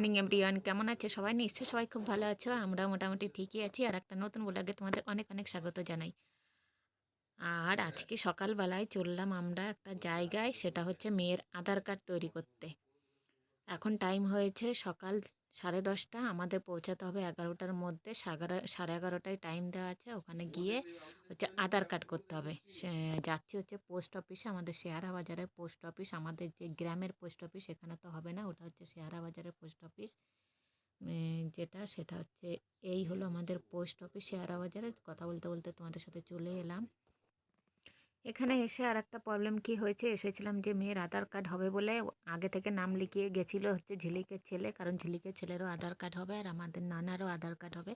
Morning everyone কেমন আছে? সবাই? নিশ্চয়ই সবাই খুব ভালো আছো। আমরা মোটামুটি ঠিকই আছি। আর একটা নতুন ব্লগে তোমাদের অনেক অনেক স্বাগত জানাই। আর আজকে সকালবেলায় চললাম আমরা একটা জায়গায়, সেটা হচ্ছে মেয়ের আধার কার্ড তৈরি করতে। এখন টাইম হয়েছে সকাল সাড়ে দশটা, আমাদের পৌঁছাতে হবে এগারোটার মধ্যে। সাগারা, সাড়ে এগারোটায় টাইম দেওয়া আছে। ওখানে গিয়ে হচ্ছে আধার কার্ড করতে হবে। যাচ্ছি হচ্ছে পোস্ট অফিসে, আমাদের শেয়ারা বাজারের পোস্ট অফিস। আমাদের যে গ্রামের পোস্ট অফিস এখানে তো হবে না, ওটা হচ্ছে শেয়ারা বাজারের পোস্ট অফিস। যেটা, সেটা হচ্ছে, এই হলো আমাদের পোস্ট অফিস শেয়ারা বাজারে। কথা বলতে বলতে তোমাদের সাথে চলে এলাম। এখানে এসে আর একটা প্রবলেম কি হয়েছে? এসেছিলাম যে মেয়ের আধার কার্ড হবে বলে আগে থেকে নাম লিখিয়ে গেছিল হচ্ছে ঝিলিকের ছেলে, কারণ ঝিলিকের ছেলেরও আধার কার্ড হবে আর আমাদের নানারও আধার কার্ড হবে।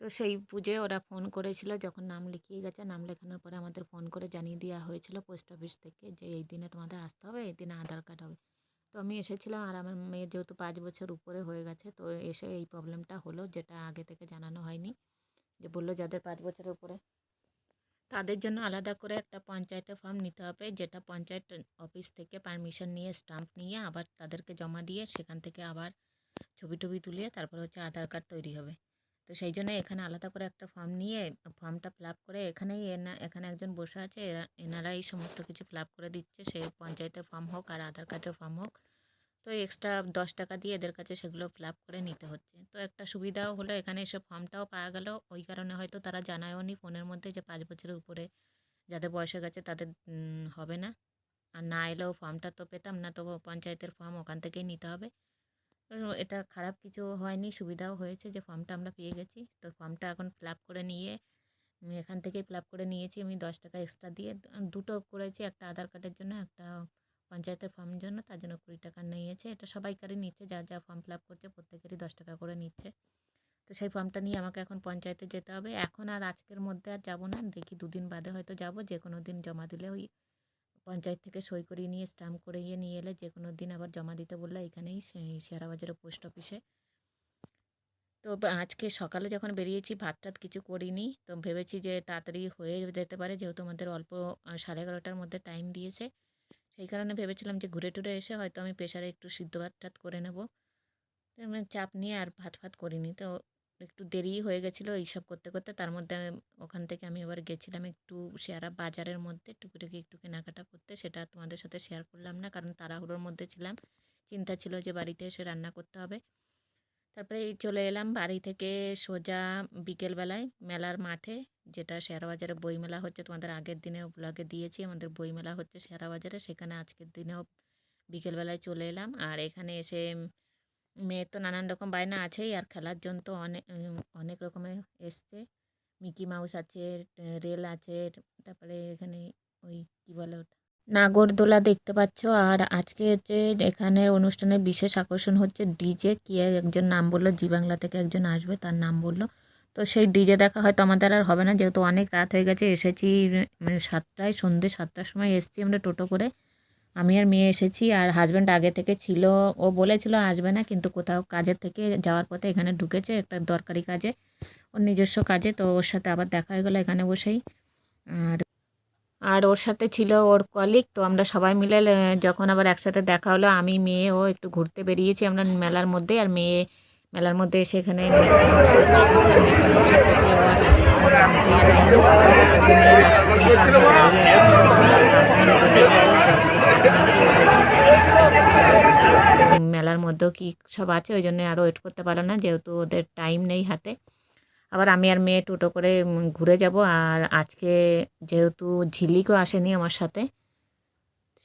তো সেই পুজোয় ওরা ফোন করেছিল, যখন নাম লিখিয়ে গেছে, নাম লেখানোর পরে আমাদের ফোন করে জানিয়ে দেওয়া হয়েছিল পোস্ট অফিস থেকে যে এই দিনে তোমাদের আসতে হবে, এই দিনে আধার কার্ড হবে। তো আমি এসেছিলাম আর আমার মেয়ের যেহেতু পাঁচ বছর উপরে হয়ে গেছে, তো এসে এই প্রবলেমটা হলো, যেটা আগে থেকে জানানো হয়নি, যে বলল যাদের পাঁচ বছরের উপরে। তাদের জন্য আলাদা করে একটা পঞ্চায়েতের ফর্ম নিতে হবে, যেটা পঞ্চায়েত অফিস থেকে পারমিশন নিয়ে স্টাম্প নিয়ে আবার তাদেরকে জমা দিয়ে সেখান থেকে আবার ছবি টবি তুলিয়ে তারপর হচ্ছে আধার কার্ড তৈরি হবে। তো সেই জন্য এখানে আলাদা করে একটা ফর্ম নিয়ে ফর্মটা ফিল করে এখানেই এনা, এখানে একজন বসে আছে, এরা এনারা এই সমস্ত কিছু ফিল করে দিচ্ছে। সে পঞ্চায়েতের ফর্ম হোক আর আধার কার্ডের ফর্ম হোক তো এক্সট্রা দশ টাকা দিয়ে এদের কাছে সেগুলো ফিল করে নিতে হচ্ছে। তো একটা সুবিধাও হলো এখানে এসব ফর্মটাও পাওয়া গেল। ওই কারণে হয়তো তারা জানায়ও নি ফোনের মধ্যে যে পাঁচ বছরের উপরে যাদের বয়স গেছে তাদের হবে না। আর না এলেও ফর্মটা তো পেতাম না, তো পঞ্চায়েতের ফর্ম ওখান থেকেই নিতে হবে। এটা খারাপ কিছু হয়নি, সুবিধাও হয়েছে যে ফর্মটা আমরা পেয়ে গেছি। তো ফর্মটা এখন ফিল করে নিয়ে এখান থেকেই ফিল করে নিয়েছি আমি দশ টাকা এক্সট্রা দিয়ে। দুটো করেছি, একটা আধার কার্ডের জন্য, একটা পঞ্চায়েতের ফর্মের জন্য, তার জন্য কুড়ি টাকা নিয়েছে। এটা সবাইকারই নিচ্ছে যা যা ফর্ম ফিল আপ করছে, প্রত্যেকেরই দশ টাকা করে নিচ্ছে। তো সেই ফর্মটা নিয়ে আমাকে এখন পঞ্চায়েতে যেতে হবে। এখন আর আজকের মধ্যে আর যাব না। দেখি দুদিন বাদে হয়তো যাব। যে কোনো দিন জমা দিলে ওই পঞ্চায়েত থেকে সই করিয়ে নিয়ে স্ট্যাম্প করে গিয়ে নিয়ে এলে যে কোনো দিন আবার জমা দিতে বলল এখানেই শেয়ারাবাজারের পোস্ট অফিসে তো আজকে সকালে যখন বেরিয়েছি ভাত টাত কিছু করিনি। তো ভেবেছি যে তাড়াতাড়ি হয়ে যেতে পারে, যেহেতু আমাদের অল্প সাড়ে এগারোটার মধ্যে টাইম দিয়েছে। সেই কারণে ভেবেছিলাম যে ঘুরে টুরে এসে হয়তো আমি প্রেশারে একটু সিদ্ধ ভাত টাত করে নেব। মানে চাপ নিয়ে আর ভাত ফাত করিনি। তো একটু দেরি হয়ে গেছিল এইসব করতে করতে। তার মধ্যে ওখান থেকে আমি এবার গেছিলাম একটু শেয়ারা বাজারের মধ্যে টুকিটুকি একটু কেনাকাটা করতে। সেটা তোমাদের সাথে শেয়ার করলাম না, কারণ তাড়াহুড়োর মধ্যে ছিলাম। চিন্তা ছিল যে বাড়িতে এসে রান্না করতে হবে। তারপরে চলে এলাম বাড়ি থেকে সোজা বিকেলবেলায় মেলার মাঠে, যেটা শেয়ারা বাজারে বইমেলা হচ্ছে। তোমাদের আগের দিনেও ব্লগে দিয়েছি, আমাদের বইমেলা হচ্ছে শেয়ারা বাজারে সেখানে আজকের দিনেও বিকেলবেলায় চলে এলাম। আর এখানে এসে মেয়ের তো নানান রকম বায়না আছেই, আর খেলার জন্য তো অনেক অনেক রকমের এসছে। মিকি মাউস আছে রেল আছে, তারপরে এখানে ওই, কী বলে ওটা? নাগরদোলা দেখতে পাচ্ছ। আর আজকে হচ্ছে এখানে অনুষ্ঠানের বিশেষ আকর্ষণ হচ্ছে ডিজে। কি একজন নাম বলল, জি বাংলা থেকে একজন আসবে, তার নাম বলল। তো সেই ডিজে দেখা হয়তো আমাদের আর হবে না। যেহেতু অনেক রাত হয়ে গেছে, এসেছি মানে সাতটায় সন্ধ্যে সাতটার সময় এসেছি আমরা টোটো করে। আমি আর মেয়ে এসেছি আর হাজব্যান্ড আগে থেকে ছিল। ও বলেছিল আসবে না, কিন্তু কোথাও কাজের থেকে যাওয়ার পথে এখানে ঢুকেছে, একটা দরকারি কাজে, ওর নিজস্ব কাজে। তো ওর সাথে আবার দেখা হয়ে গেলো এখানে বসেই। আর আর ওর সাথে ছিল ওর কলিগ তো আমরা সবাই মিলে যখন আবার একসাথে দেখা হলো, আমি, মেয়ে, ও একটু ঘুরতে বেরিয়েছি আমরা মেলার মধ্যে, আর মেয়ে মেলার মধ্যে তারপরে মেলার মধ্যেও কি সব আছে, ওই জন্য আরও ওয়েট করতে পারল না, যেহেতু ওদের টাইম নেই হাতে। আবার আমি আর মেয়ে টোটো করে ঘুরে যাব। আর আজকে যেহেতু ঝিলিকও আসেনি আমার সাথে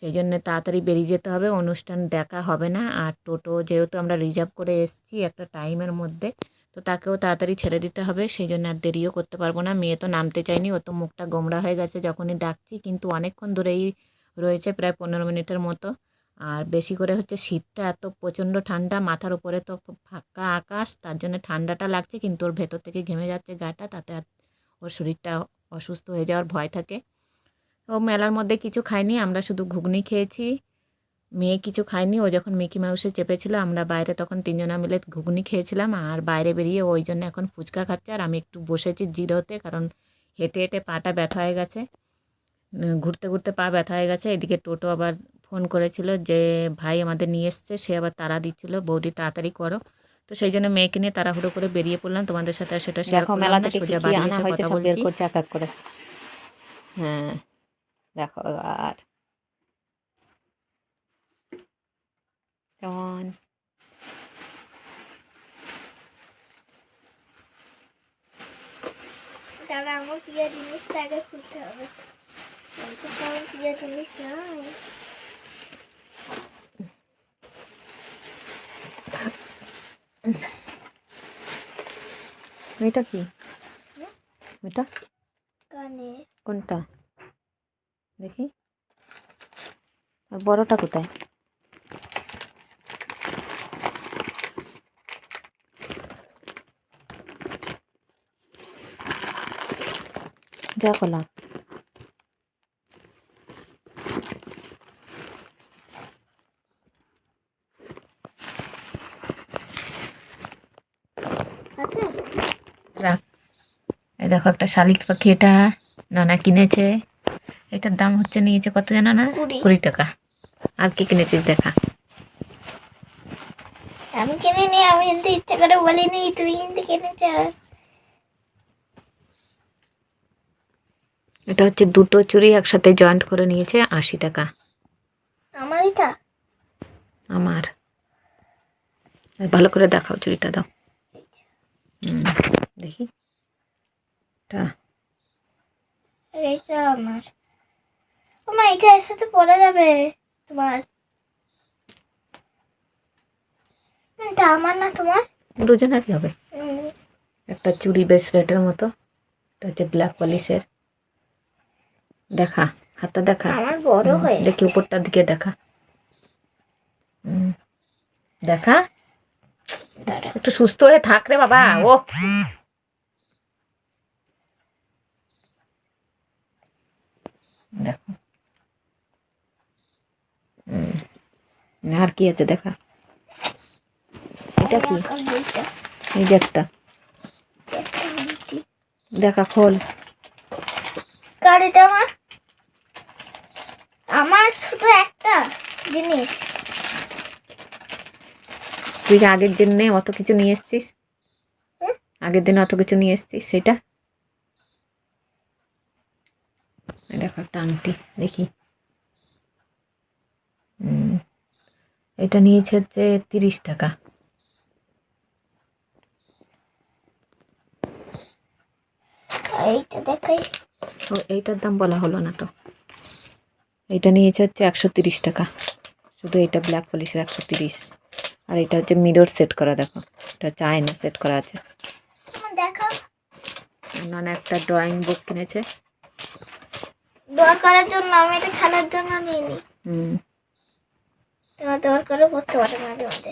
সেই জন্য তাড়াতাড়ি বেরিয়ে যেতে হবে। অনুষ্ঠান দেখা হবে না। আর টোটো যেহেতু আমরা রিজার্ভ করে এসেছি একটা টাইমের মধ্যে, তো তাকেও তাড়াতাড়ি ছেড়ে দিতে হবে। সেই জন্য আর দেরিও করতে পারব না। মেয়ে তো নামতে চায়নি, ও তো মুখটা গোমড়া হয়ে গেছে যখনই ডাকছি। কিন্তু অনেকক্ষণ ধরেই রয়েছে, প্রায় পনেরো মিনিটের মতো। আর বেশি করে হচ্ছে শীতটা এত প্রচণ্ড ঠান্ডা, মাথার উপরে তো ফাঁকা আকাশ, তার জন্য ঠান্ডাটা লাগছে কিন্তু ওর ভেতর থেকে ঘেমে যাচ্ছে গাটা, তাতে ওর শরীরটা অসুস্থ হয়ে যাওয়ার ভয় থাকে। ও মেলার মধ্যে কিছু খায়নি, আমরা শুধু ঘুগনি খেয়েছি। মেয়ে কিছু খায়নি, ও যখন মিকি মাউসে চেপেছিল, আমরা বাইরে তখন তিনজনা মিলে ঘুগনি খেয়েছিলাম আর বাইরে বেরিয়ে ওই জন্য এখন ফুচকা খাচ্ছে আর আমি একটু বসেছি জিরোতে কারণ হেঁটে হেঁটে পাটা ব্যথা হয়ে গেছে। ঘুরতে ঘুরতে পা ব্যথা হয়ে গেছে, এদিকে টোটো আবার ফোন করেছিল যে ভাই আমাদের নিয়ে এসছে। সে আবার তারা দিচ্ছিল বৌদি তাড়াতাড়ি করো। তো সেই জন্য মেয়েকে নিয়ে তাড়াহুড়ো করে বেরিয়ে পড়লাম। তোমাদের সাথে আর সেটা শেয়ার করলাম না সোজা বাড়ি এসে কথা বলছি। করে। হ্যাঁ দেখো আর। কেমন? দাঁড়া আমার প্রিয় জিনিসটা আগে খুলতে হবে। প্রিয় জিনিস নাই এটা কি? এটা? কানের। কোনটা? দেখি। আর বড়টা কোথায়? যা কলা আছে রাখ এই দেখো একটা শালিক পাখি এটা নানা কিনেছে। এটার দাম হচ্ছে নিয়েছে কত জানো না? কুড়ি। টাকা। আর কি কিনেছিস দেখা? আমি কিনে নি আমি কিন্তু ইচ্ছা করে বলিনি তুই কিন্তু কিনেছিস। এটা হচ্ছে দুটো চুড়ি একসাথে জয়েন্ট করে নিয়েছে আশি টাকা। আমার এটা? আমার। ভালো করে দেখাও চুড়িটা দাও। হুম, দেখি। আর এটা আমার। ও মা এটা এর সাথে পরে যাবে তোমার। এটা আমার না তোমার? দুজনেরই হবে? একটা চুড়ি ব্রেসলেটের মতো এটা হচ্ছে ব্ল্যাক পলিশের দেখা হাতটা দেখা। আমার বড় হয়ে দেখি উপরটার দিকে দেখা। দেখা। একটু সুস্থ হয়ে থাক রে বাবা ও দেখো। আর কি আছে দেখা? এটা কি? এই যে একটা। দেখা খোল। কার এটা আমার। আমার শুধু একটা জিনিস। তুই যে আগের দিনে অত কিছু নিয়ে এসছিস? আগের দিনে অত কিছু নিয়ে এসছিস? সেটা এই দেখো একটা আংটি দেখি এটা নিয়েছে হচ্ছে তিরিশ টাকা। এইটা দেখাই। ও এইটার দাম বলা হলো না তো। এইটা নিয়েছে হচ্ছে একশো তিরিশ টাকা। শুধু এটা ব্ল্যাক পলিশের একশো তিরিশ। আর এটা হচ্ছে মিরর সেট করা দেখো। এটা হচ্ছে আয়না সেট করা আছে। নানা একটা ড্রয়িং বুক কিনেছে। দোয়া করার জন্য আমি এটা খেলার জন্য নিইনি। হুম। তোমার দোয়ার করে করতে পারে মাঝে মাঝে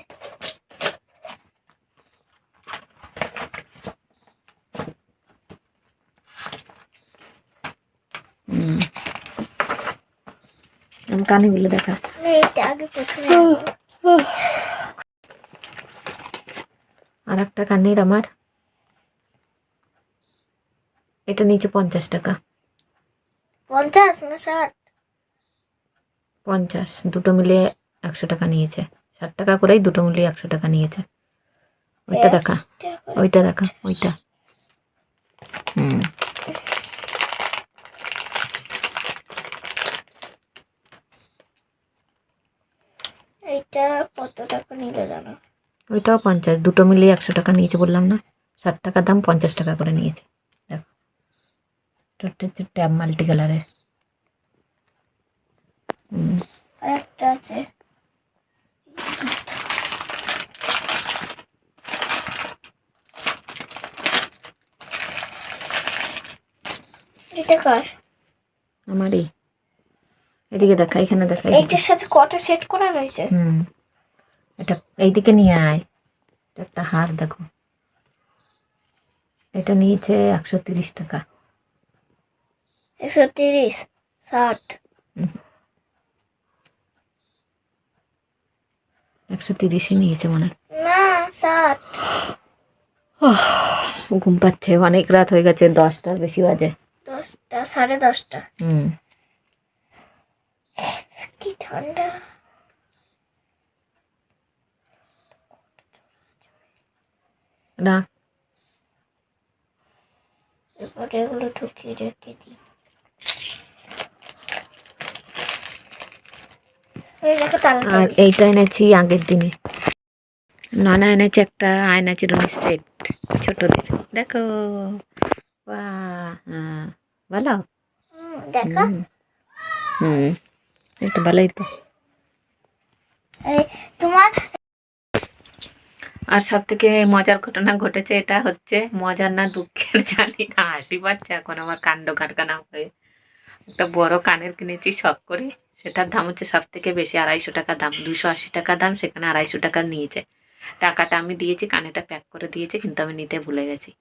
কানেগুলো দেখা। আর একটা কানের আমার। এটা নিচে পঞ্চাশ টাকা। পঞ্চাশ না ষাট? পঞ্চাশ দুটো মিলিয়ে একশো টাকা নিয়েছে। ষাট টাকা করেই দুটো মিলিয়ে একশো টাকা নিয়েছে। ওইটা দেখা ওইটা দেখা ওইটা। হুম। এইটা কত টাকা নিল জানো? ওইটাও পঞ্চাশ দুটো মিলিয়ে একশো টাকা নিয়েছে বললাম না। ষাট টাকার দাম পঞ্চাশ টাকা করে নিয়েছে। ট্যাব মাল্টি কালারের আছে। এটা কার? আমারই। এদিকে দেখা এখানে দেখা এইটার সাথে কটা সেট করা রয়েছে? হুম। এটা এইদিকে নিয়ে আয়। এটা একটা হার দেখো। এটা নিয়েছে একশো তিরিশ টাকা। একশো তিরিশ ষাট একশো তিরিশই নিয়েছে মনে না ষাট ঘুম পাচ্ছে অনেক রাত হয়ে গেছে দশটার বেশি বাজে। দশটা সাড়ে দশটা। হুম। কি ঠান্ডা। না। এগুলো ঢুকিয়ে রেখে দিই এই দেখো তালা আর এইটা এনেছি আগের দিনে। নানা এনেছে একটা আয়না চিরুনির সেট ছোটদের। দেখো। ভালো? দেখো। হুম হুম ভালোই তো। তোমার আর সব থেকে মজার ঘটনা ঘটেছে এটা হচ্ছে মজার না দুঃখের জানি না হাসি পাচ্ছে এখন আমার কাণ্ড কারখানা হয়ে। একটা বড় কানের কিনেছি শখ করে। সেটার দাম হচ্ছে সব থেকে বেশি, আড়াইশো টাকা দাম, দুশো আশি টাকা দাম, সেখানে আড়াইশো টাকা নিয়েছে। টাকাটা আমি দিয়েছি কানেটা প্যাক করে দিয়েছি, কিন্তু আমি নিতে ভুলে গেছি।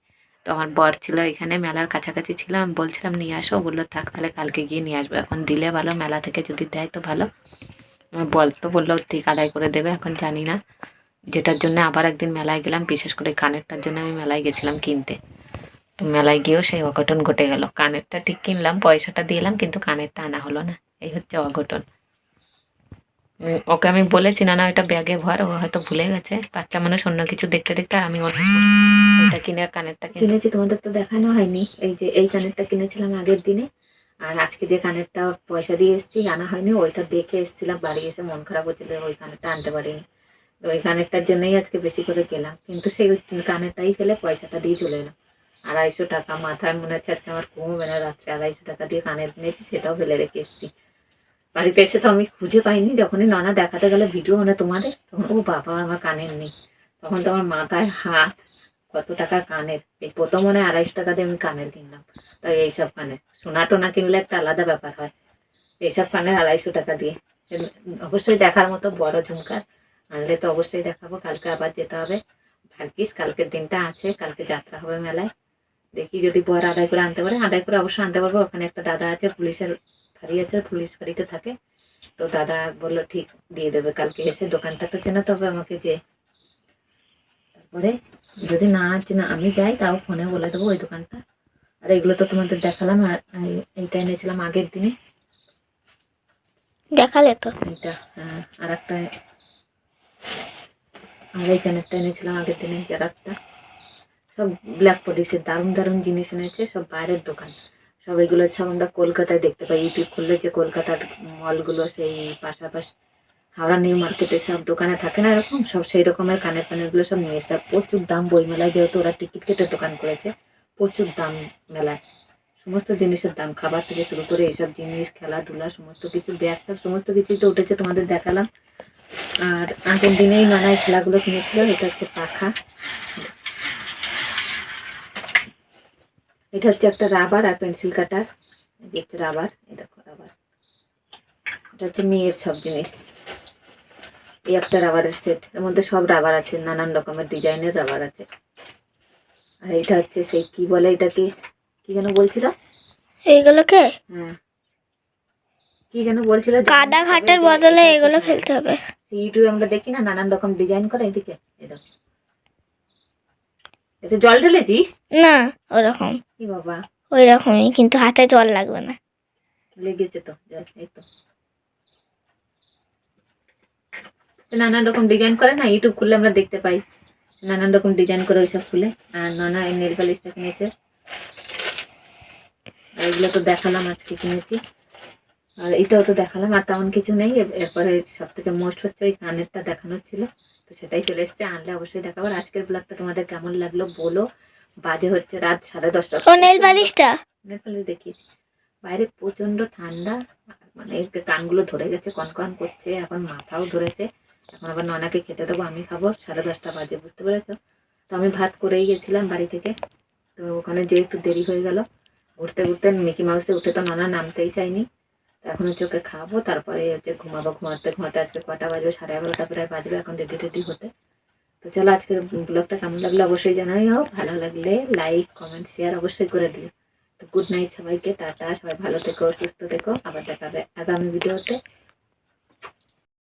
তো আমার বর ছিল এখানে, মেলার কাছাকাছি ছিল আমি বলছিলাম, নিয়ে আসো। বলল, থাক তাহলে কালকে গিয়ে নিয়ে আসব। এখন দিলে ভালো, মেলা থেকে যদি দেয় তো ভালো। আমার বল তো বলল, ঠিক, আদায় করে দেবে, এখন জানি না। যেটার জন্য আবার একদিন মেলায় গেলাম, বিশেষ করে কানেরটার জন্য আমি মেলায় গেছিলাম কিনতে। তো মেলায় গিয়েও সেই অঘটন ঘটে গেল। কানেরটা ঠিক কিনলাম, পয়সাটা দিলাম কিন্তু কানেরটা আনা হলো না। এই হচ্ছে অঘটন। ওকে আমি বলেছি, না না ওটা ব্যাগে ভর, ও হয়তো ভুলে গেছে। বাচ্চা মানুষ অন্য কিছু দেখতে দেখতে আমি ওটা কিনে কানেরটা কিনেছি, তোমাদের তো দেখানো হয়নি। এই যে, এই কানেরটা কিনেছিলাম আগের দিনে। আর আজকে যে কানেরটা পয়সা দিয়ে এসেছি আনা হয়নি। ওইটা দেখে এসেছিলাম, বাড়ি এসে মন খারাপ হচ্ছিল ওই কানেরটা আনতে পারিনি। ওই কানেরটার জন্যই আজকে বেশি করে গেলাম কিন্তু সেই কানেরটাই ফেলে পয়সাটা দিয়ে চলে এলাম। আড়াইশো টাকা। মাথায় মনে হচ্ছে আজকে আমার কমবে না, রাত্রে আড়াইশো টাকা দিয়ে কানের কিনেছি সেটাও ফেলে রেখে এসেছি। বাড়িতে এসে তো আমি খুঁজে পাইনি, যখনই নানা দেখাতে গেলে ভিডিও মানে তোমাদের, তখন ও বাবা আমার কানের নেই। তখন তো আমার মাথায় হাত, কত টাকা কানের? এই প্রথম মনে হয় আড়াইশো টাকা দিয়ে আমি কানের কিনলাম। তাই এইসব কানের, সোনা টোনা কিনলে একটা আলাদা ব্যাপার হয়। এইসব কানের আড়াইশো টাকা দিয়ে। অবশ্যই দেখার মতো বড় ঝুমকার আনলে তো অবশ্যই দেখাবো, কালকে আবার যেতে হবে। ভাগ্যিস কালকের দিনটা আছে, কালকে যাত্রা হবে মেলায়। দেখি যদি বর আদায় করে আনতে পারে আদায় করে অবশ্যই আনতে পারব। ওখানে একটা দাদা আছে পুলিশের ফাঁড়ি আছে পুলিশ ফাঁড়িতে থাকে। তো দাদা বলল ঠিক দিয়ে দেবে কালকে এসে দোকানটা তো চেনাতে হবে আমাকে যে তারপরে যদি না চেনা আমি যাই তাও ফোনে বলে দেবো ওই দোকানটা। আর এগুলো তো তোমাদের দেখালাম আর এইটা এনেছিলাম আগের দিনে। দেখালে তো। এইটা হ্যাঁ, আর একটা আর এই চ্যানেলটা এনেছিলাম আগের দিনে যারা একটা। ব্ল্যাক পলিশের দারুণ দারুণ জিনিস এনেছে, সব বাইরের দোকান। সব এগুলো সব আমরা কলকাতায় দেখতে পাই, ইউটিউব খুললে যে কলকাতার মলগুলো সেই পাশাপাশি হাওড়া নিউ মার্কেটে সব দোকানে থাকে না এরকম, সব সেই রকমের কানের কানেরগুলো সব নিয়ে এসে প্রচুর দাম বইমেলায় যেহেতু ওরা টিকিট কেটে দোকান করেছে, প্রচুর দাম মেলায়। সমস্ত জিনিসের দাম, খাবার থেকে শুরু করে এইসব জিনিস, খেলাধুলা, সমস্ত কিছু, ব্যাগ সমস্ত কিছুই তো উঠেছে তোমাদের দেখালাম। আর আগের দিনেই নানাই খেলাগুলো কিনেছিল, এটা হচ্ছে পাখা। এটা হচ্ছে একটা রাবার আর পেন্সিল কাটার একটা রাবার এই দেখো রাবার এটা হচ্ছে মেয়ের সব জিনিস। এই একটা রাবারের সেট এর মধ্যে সব রাবার আছে নানান রকমের ডিজাইনের রাবার আছে। আর এটা হচ্ছে সেই কি বলে এটাকে? কি যেন বলছিল? এইগুলোকে? হ্যাঁ। কি যেন বলছিল? কাদা ঘাটের বদলে এগুলো খেলতে হবে। ইউটিউবে আমরা দেখি না নানান রকম ডিজাইন করে এদিকে। এরকম এতে জল ঢেলেছিস? না। ওরকম কি বাবা? ওই রকমই কিন্তু হাতে জল লাগবে না। লেগেছে তো জল এই তো। নানান রকম ডিজাইন করে না ইউটিউব খুললে আমরা দেখতে পাই। নানান রকম ডিজাইন করে ওইসব খুলে। আর নানা এই নেল পালিশটা কিনেছে। এগুলো তো দেখালাম আজকে কিনেছি। আর এটাও তো দেখালাম আর তেমন কিছু নেই। এরপরে সব থেকে মোস্ট হচ্ছে ওই কানেরটা দেখানোর ছিল। তো সেটাই চলে এসছে। আনলে অবশ্যই দেখাবো। আজকের ব্লগটা তোমাদের কেমন লাগল বলো। বাজে হচ্ছে রাত সাড়ে দশটা নেল পালিশটা? নেপালে দেখিয়েছি। বাইরে প্রচণ্ড ঠান্ডা। মানে কানগুলো ধরে গেছে কনকন করছে এখন মাথাও ধরেছে। এখন আবার ননাকে খেতে দেবো আমি খাব। সাড়ে দশটা বাজে বুঝতে পেরেছ? তো আমি ভাত করেই গেছিলাম বাড়ি থেকে। তো ওখানে যে একটু দেরি হয়ে গেল। ঘুরতে ঘুরতে মিকি মাউসে উঠে তো নানা নামতেই চাইনি। এখন হচ্ছে ওকে খাব, তারপরে হচ্ছে ঘুমাবো, ঘুমাতে ঘুমাতে আজকে কটা বাজবে? সাড়ে এগারোটা প্রায় বাজবে, এখন রেডি রেডি হতে। তো চলো আজকের ব্লগটা কেমন লাগল অবশ্যই জানাই হোক। ভালো লাগলে লাইক কমেন্ট শেয়ার অবশ্যই করে দিও। তো গুড নাইট সবাইকে, টাটা, সবাই ভালো থেকো, সুস্থ থেকো। আবার দেখাবে আগামী ভিডিওতে